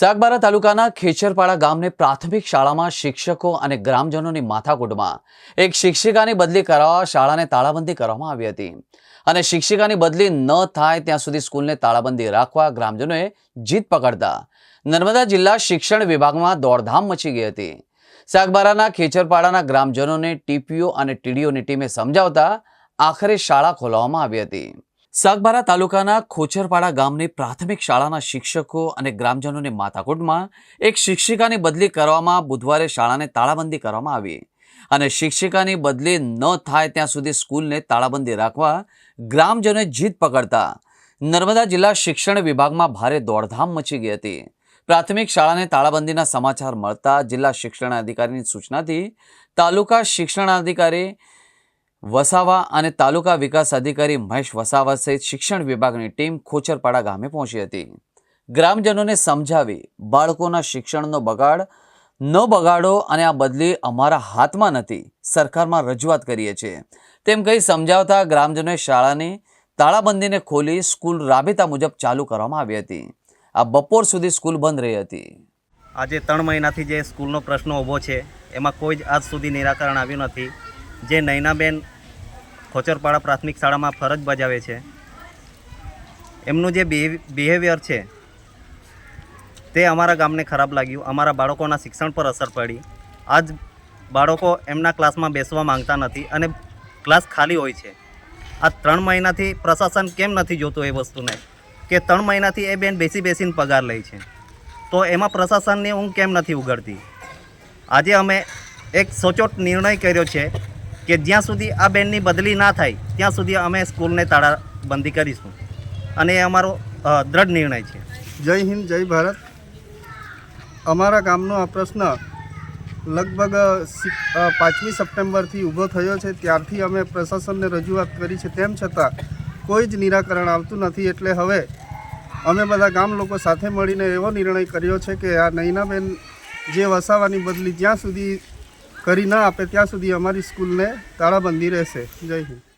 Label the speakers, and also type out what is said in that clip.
Speaker 1: સાગબારા તાલુકાના ખેચરપાડા ગામની પ્રાથમિક શાળામાં શિક્ષકો અને ગ્રામજનોની માથાકૂટમાં. એક શિક્ષિકાની બદલી કરાવવા શાળાને તાળાબંધી કરવામાં આવી હતી. અને શિક્ષિકાની બદલી ન થાય ત્યાં સુધી સ્કૂલને તાળાબંધી રાખવા ગ્રામજનોએ જીત પકડતા. નર્મદા જિલ્લા શિક્ષણ વિભાગમાં દોડધામ મચી ગઈ હતી. સાગબારાના ખેચરપાડાના ગ્રામજનોને ટીપીઓ અને ટીડીઓની ટીમે સમજાવતા આખરે શાળા ખોલવામાં આવી હતી. સાગબારા તાલુકાના ખોચરપાડા ગામની પ્રાથમિક શાળાના શિક્ષકો અને ગ્રામજનોની માથાકૂટમાં એક શિક્ષિકાની બદલી કરવામાં બુધવારે શાળાને તાળાબંધી કરવામાં આવી. અને શિક્ષિકાની બદલી ન થાય ત્યાં સુધી સ્કૂલને તાળાબંધી રાખવા ગ્રામજનોએ જીત પકડતા નર્મદા જિલ્લા શિક્ષણ વિભાગમાં ભારે દોડધામ મચી ગઈ હતી. પ્રાથમિક શાળાને તાળાબંધીના સમાચાર મળતા જિલ્લા શિક્ષણ અધિકારીની સૂચનાથી તાલુકા શિક્ષણાધિકારી વસાવા અને તાલુકા વિકાસ અધિકારી મહેશ વસાવા સહિત શિક્ષણ વિભાગની ટીમ ખોચરપાડા ગામે પહોંચી હતી. ગ્રામજનોને સમજાવી બાળકોના શિક્ષણનો બગાડ ન બગાડો અને આ બદલી અમારા હાથમાં નથી, સરકારમાં રજૂઆત કરીએ છીએ. તેમ કહી સમજાવતા ગ્રામજનોએ શાળાની તાળાબંધીને ખોલી સ્કૂલ રાબેતા મુજબ ચાલુ કરવામાં આવી હતી. આ બપોર સુધી સ્કૂલ બંધ રહી હતી.
Speaker 2: આજે ત્રણ મહિનાથી જે સ્કૂલનો પ્રશ્ન ઊભો છે, એમાં કોઈ જ આજ સુધી નિરાકરણ આવ્યું નથી. જે નૈનાબેન ખોચરપાડા પ્રાથમિક શાળામાં ફરજ બજાવે છે. એમનું જે બિહેવિયર છે, તે અમારા ગામને ખરાબ લાગ્યું. અમારા બાળકોના શિક્ષણ પર અસર પડી. આજ બાળકો એમના ક્લાસમાં બેસવા માંગતા નથી અને ક્લાસ ખાલી હોય છે. આ ત્રણ મહિનાથી પ્રશાસન કેમ નથી જોતું એ વસ્તુને? કે ત્રણ મહિનાથી એ બેન બેસી બેસીને પગાર લે છે. તો એમાં પ્રશાસનની ઊંઘ કેમ નથી ઉગડતી આજે અમે એક સચોટ નિર્ણય કર્યો છે કે જ્યાં સુધી આ બેનની બદલી ના થાય, ત્યાં સુધી અમે સ્કૂલને તાળાબંધી કરીશું. અને એ અમારો દ્રઢ નિર્ણય છે.
Speaker 3: જય હિન્દ, જય ભારત. અમારા ગામનો આ પ્રશ્ન લગભગ પાંચમી સપ્ટેમ્બરથી ઊભો થયો છે. ત્યારથી અમે પ્રશાસનને રજૂઆત કરી છે. તેમ છતાં કોઈ જ નિરાકરણ આવતું નથી. એટલે હવે અમે બધા ગામ લોકો સાથે મળીને એવો નિર્ણય કર્યો છે કે આ નૈનાબેન જે વસાવાની બદલી જ્યાં સુધી કરી ના આપે ત્યાં સુધી અમારી સ્કૂલને તાળાબંધી રહેશે. જય હિન્દ.